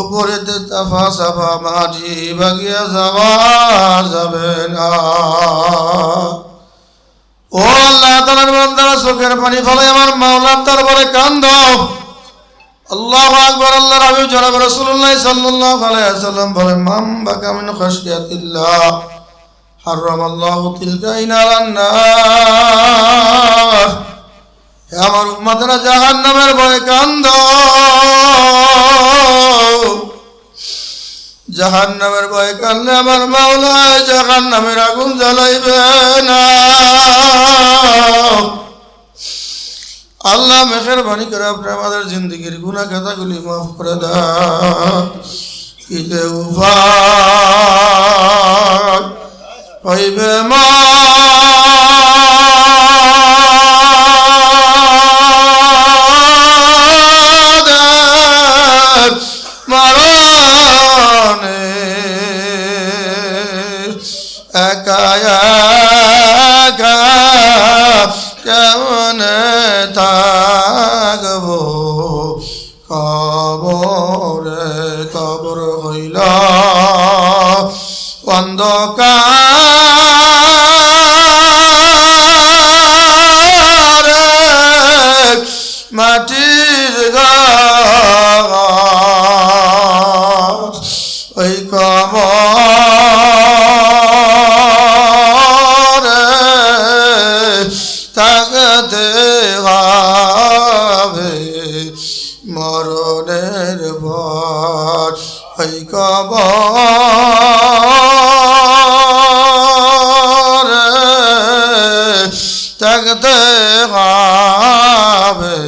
উপরেতে তাফা সাফা মাটি বাগিয়া যাওয়া যাবে না। ও আল্লাহ তালার বান্দারা চোখের পানি ফলে আমার মাওলার দরবারে কান্দ। আল্লাহ আকবর আল্লাহ রাবি জনাব রাসূলুল্লাহ সাল্লাল্লাহু আলাইহি ওয়াসাল্লাম বলেন মাম মিন খাশিয়াতিল্লাহ হারাম আল্লাহ আমার উম্মতরা জাহান্নামের ভয়ে কান্দ জাহান্নামের ভয়ে কান্দলে আমার মাওলায় জাহান্নামের আগুন জ্বালাইবে না। আল্লাহ বাণী করে আপনি আমাদের জিন্দগির গুণা খাতাগুলি মাফ করে মা একা কেমন থাকব? কবরে কবর হইল অন্ধকার থাকতে হবে।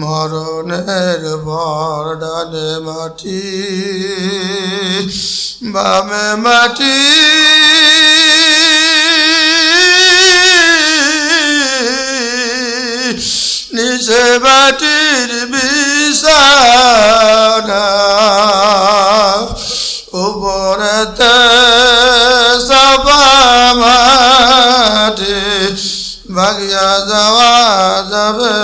মরণের ভর ডানে মাটি বামে মাটি। নিচে মাটির বিছানা যাবে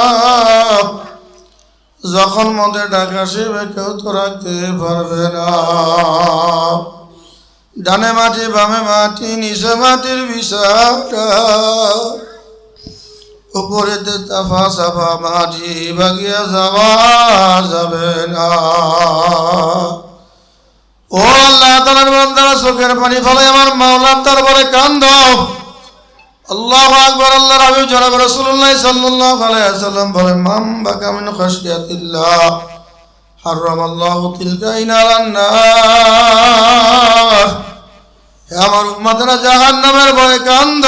যখন মধ্যে ডাকা শিবে কেউ তো রাখতে পারবে না। ডানে মাটি, বামে মাটি, নিচে মাটির বিষাটা উপরেতে তাফা, সাফা, মাটি বাগিয়া যাওয়া যাবে না। ও আল্লাহ তালার বান্দারা চোখের পানি ফলে, আমার মাওলার দরবারে কান্দ। আল্লাহ আকবর আল্লাহ রাবি জনাব রাসূলুল্লাহ সাল্লাল্লাহু আলাইহি ওয়াসাল্লাম বলেন মাম বাকা মিন খাশিয়াতিল্লাহ হারাম আল্লাহ তিলকা ইনারান নার হে আমার উম্মতরা, জাহান্নামের ভয়ে কান্দ।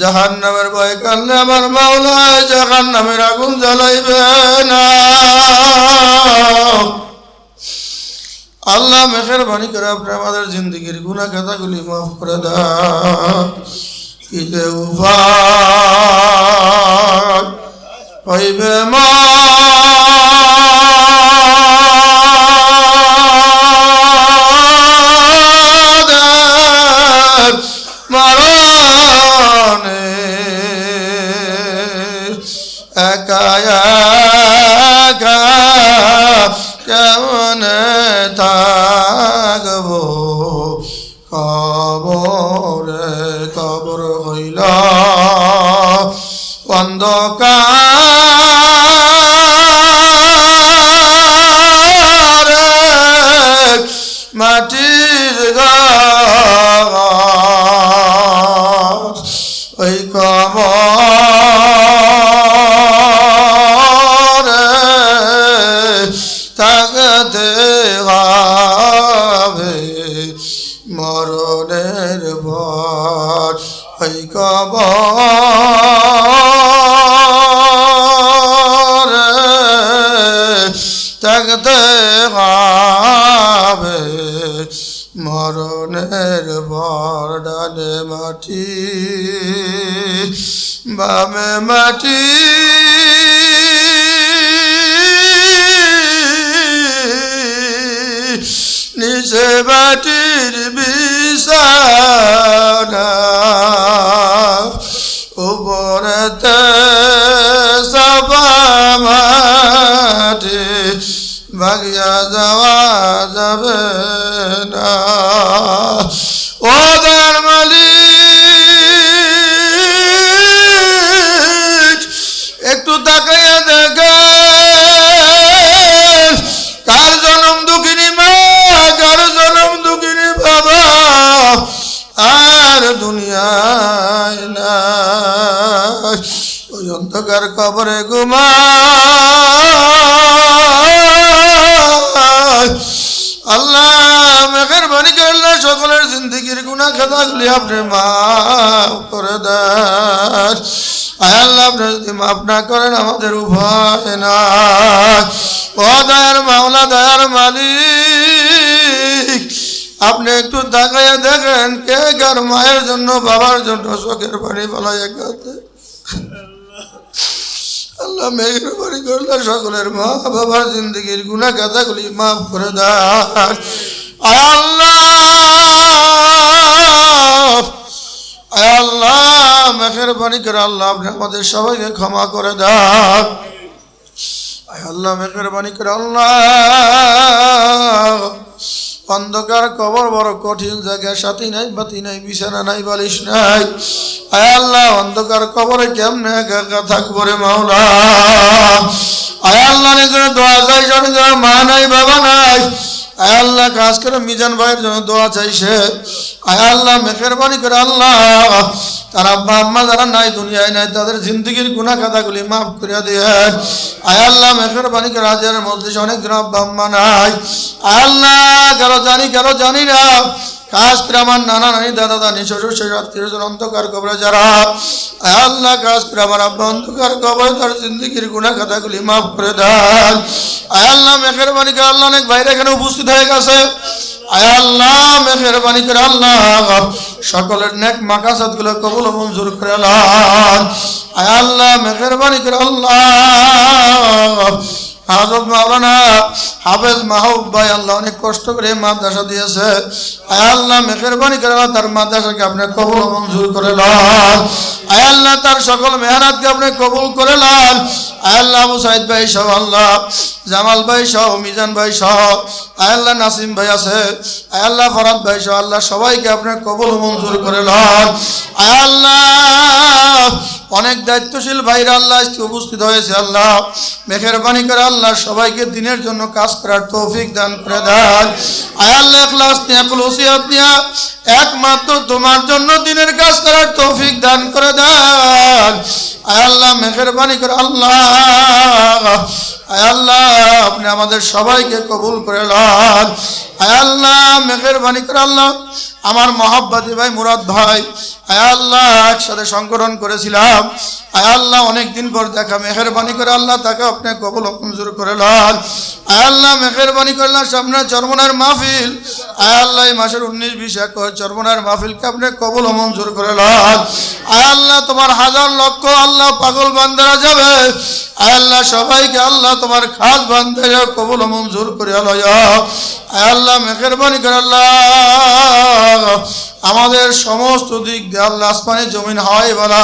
জাহান্নামের ভয়ে কান্দলে আমার মাওলায় জাহান্নামের আগুন জ্বালাইবে না। আল্লাহ মেহরবানি করে আপনি আমাদের জিন্দগির গুণা কথাগুলি মাফ করে দিতে উপায় হইবে মা অন্ধকার মাটির ওই কব থাকতে হবে মরণের ভর ওই কবর মনের ভর ডানে মাটি বামে মাটি। নিচে বাটির বিষানা উপরেতে মাটি ভাগিয়া যাওয়া যাবে কবরে ঘুমা করলে সকলের জিন্দিগির গুণা খাতাগুলি আপনি মাফ করে আল্লাহ, আপনি যদি না করেন, আমাদের উভয় না ও দয়ার মাওলা, দয়ার মালিক, আপনি একটু তাকাইয়া দেখেন কে কার মায়ের জন্য, বাবার জন্য চোখের পানি ফলাইয়া কাঁদে। আল্লাহ মেহরবানি করলে সকলের মা বাবার জিন্দগির গুণা কাদাগুলি মাফ করে আয় আল্লাহ আল্লাহ, মেহরবানি করে আল্লাহ আপনি আমাদের সবাইকে ক্ষমা করে আয় আল্লাহ, মেহরবানি করে আল্লাহ। অন্ধকার কবর বড় কঠিন জায়গায় সাথী নাই, বাতি নাই, বিছানা নাই, বালিশ নাই। আয় আল্লাহ, অন্ধকার কবরে কেমনে একা থাকব রে মাওলা? আয় আল্লাহ, নিজের দোয়া নিজের মা নাই, বাবা নাই। আয় আল্লাহ কাজ করে মিজান ভাইয়ের জন্য দোয়া চাইছে আয় আল্লাহ, মেহরবানি করে আল্লাহ। তার আব্বা, আম্মা যারা নাই, দুনিয়ায় নাই, তাদের জিন্দগির গুণা খাতাগুলি মাফ করে দিয়ে। আয় আল্লাহ, মেহরবানি করে আজের মধ্যে অনেক আব্বা, আম্মা নাই। আয় আল্লাহ, কারও জানি কারও জানি না। কাজ করে নানা নানি দাদা দানি শ্বশুর শ্বশুর আত্মীয় অন্ধকার কবরে আল্লাহ কাজ করে আমার আব্বা অন্ধকার কবরে, তার জিন্দগির মাফ করে আল্লাহ মেহরবানি করে আল্লাহ অনেক বাইরে এখানে উপস্থিত হয়ে গেছে। আল্লাহ মেহরবানি করে আল্লাহ সকলের নেক মাকাসাতগুলো কবুল মঞ্জুর করে আল্লাহ আল্লাহ মেহরবানি করে আল্লাহ হাজরত মাওলানা হাফেজ মাহবুব ভাই আল্লাহ অনেক কষ্ট করে মাদ্রাসা দিয়েছে। আয় আল্লাহ, মেহরবানি করে তার মাদ্রাসাকে আপনি কবুল মঞ্জুর করে লন আয় আল্লাহ তার সকল মেহনাতকে আপনি কবুল করে লন আয় আল্লাহ আবু সাইদ ভাই সহ আল্লাহ, জামাল ভাই সহ, মিজান ভাই সহ, আয় আল্লাহ নাসিম ভাই আছে, আয় আল্লাহ ফরাদ ভাই সহ, আল্লাহ সবাইকে আপনি কবুল মঞ্জুর করে লন আয় আল্লাহ অনেক দায়িত্বশীল ভাইরা আল্লাহ আজকে উপস্থিত হয়েছে, আল্লাহ মেঘেরবানি করে আল্লাহ সবাইকে দিনের জন্য কাজ করার তৌফিক দান করে দেন। আয় আল্লাহ ক্লাস নিয়ে একমাত্র তোমার জন্য দিনের কাজ করার তৌফিক দান করে দেন। আয় আল্লাহ মেঘেরবানি করে আল্লাহ আল্লাহ, আপনি আমাদের সবাইকে কবুল করে লন আল্লাহ মেঘেরবানি করে আল্লাহ, আমার মহাব্বাতি ভাই মুরাদ ভাই আল্লাহ, একসাথে সংগঠন করেছিলাম। আয় আল্লাহ, অনেকদিন পর দেখা, মেহরবানি করে আল্লাহ, তাকে আপনি কবুল মঞ্জুর করে আয় আল্লাহ, মেহরবানি করলাম সামনে চরমনার মাহফিল। আয় আল্লাহ, এই মাসের উনিশ বিশ এক চরমনার মাহফিলকে আপনি কবুল মঞ্জুর করে আয় আল্লাহ, তোমার হাজার লক্ষ আল্লাহ পাগল বান্দারা যাবে। আয় আল্লাহ, সবাইকে আল্লাহ তোমার খাস বান্ধে কবুল মঞ্জুর করিয়া লয় আল্লাহ মেহরবানি করে আল্লাহ। আমাদের সমস্ত দিক দিয়ে আল্লাহ আসমানি জমিন হয় বলা,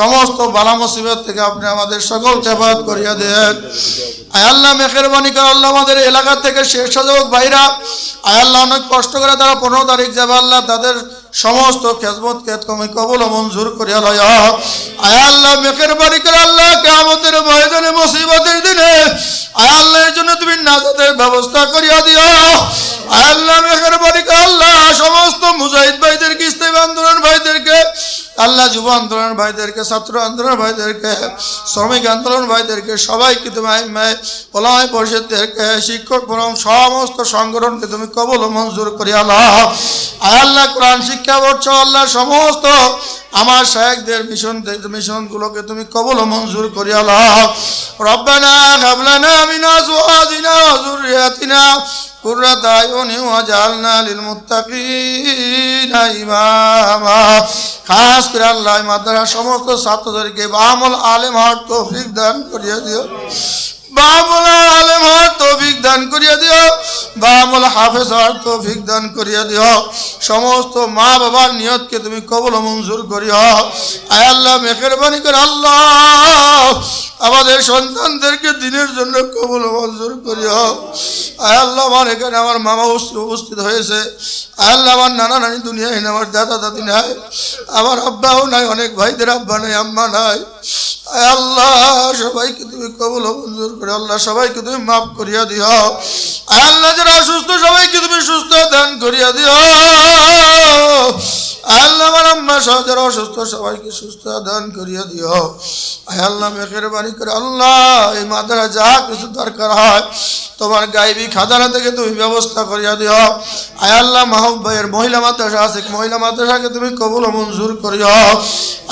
সমস্ত বালা মুসিবত থেকে আপনি আমাদের সকল হেফাজত করিয়া দেন। আয় আল্লাহ, মেহরবানি করে আল্লাহ আমাদের এলাকা থেকে শেষ সাজক ভাইরা। আয় আল্লাহ, অনেক কষ্ট করে তারা পনেরো তারিখ যাবে। আল্লাহ তাদের সমস্ত খেজমত খেত কমে কবল মঞ্জুর করিয়া লয়। আয় আল্লাহ, মেহরবানি করে আল্লাহ আমাদের ময়দানে মুসিবতের দিনে, আয় আল্লাহর জন্য তুমি নাজাতের ব্যবস্থা করিয়া দিও। আল্লাহ মেহরবানি আল্লাহ সমস্ত মুজাহিদ ভাইদেরকে কিস্তি আন্দোলন ভাইদেরকে আল্লাহ যুব আন্দোলন ভাইদেরকে ছাত্র আন্দোলন ভাইদেরকে শ্রমিক আন্দোলন ভাইদেরকে সবাইকে তুমি আইমায় ওলামাই পরিষদদেরকে শিক্ষক বরং সমস্ত সংগঠনকে তুমি কবল ও মঞ্জুর করিয়া লাও আয় আল্লাহ কোরআন শিক্ষা বর্ষ আল্লাহ সমস্ত আমার শায়েকদের মিশন মিশনগুলোকে তুমি কবল ও মঞ্জুর করিয়া লাও রব্বানা হাবলানা মিনা জুয়াদিনা ওয়া যুররিয়াতিনা قرة أعين وجعلنا للمتقين إماما খাস করে আল্লাহ, এই মাদ্রাসার সমস্ত ছাত্রদেরকে আলেম হওয়ার তৌফিক দান করিয়া দিও। বামল আলেম হওয়ার তৌফিক দান করিয়া দিও। হাফেজ হওয়ার তৌফিক দান করিয়া দিও। সমস্ত মা বাবার নিয়তকে তুমি কবল মঞ্জুর করিও। আয় আল্লাহ, মেহরবানি করে আল্লাহ, আমাদের সন্তানদেরকে দিনের জন্য কবল মঞ্জুর করিও। আয় আল্লাহ, আমার এখানে আমার মামা উপস্থিত- হয়েছে। আল্লাহ আমার নানা নানি দুনিয়ায় আমার দাদা দাদি নাই, আমার আব্বাও নাই, অনেক ভাইদের আব্বা নাই, আম্মা নাই। আল্লাহ, সবাইকে তুমি কবল মঞ্জুর করে, আল্লাহ সবাইকে তুমি মাফ করিয়া দিও। আল্লাহ, যারা অসুস্থ, সবাইকে তুমি সুস্থ দান করিয়া দিও। আল্লাহ, আমার আম্মা সহ যারা অসুস্থ, সবাইকে সুস্থ দান করিয়া দিও। আল্লাহ, মেহরবানি করে, আল্লাহ, এই মাদারা যা কিছু দরকার হয়, তোমার গাইবি খাজানা থেকে তুমি ব্যবস্থা করিয়া দিও। আয় আল্লাহ মাহবুব নব্বইয়ের মহিলা মাদ্রাসা আছে, মহিলা মাদ্রাসাকে তুমি কবুল মঞ্জুর করিও।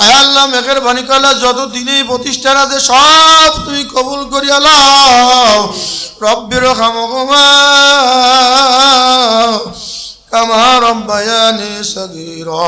আয় আল্লাহ, মেঘের বাণী করলে যত দিনে প্রতিষ্ঠান আছে, সব তুমি কবুল করিয়া লও। রব্বের খামা কামা রব্বায়ানি সগীরা।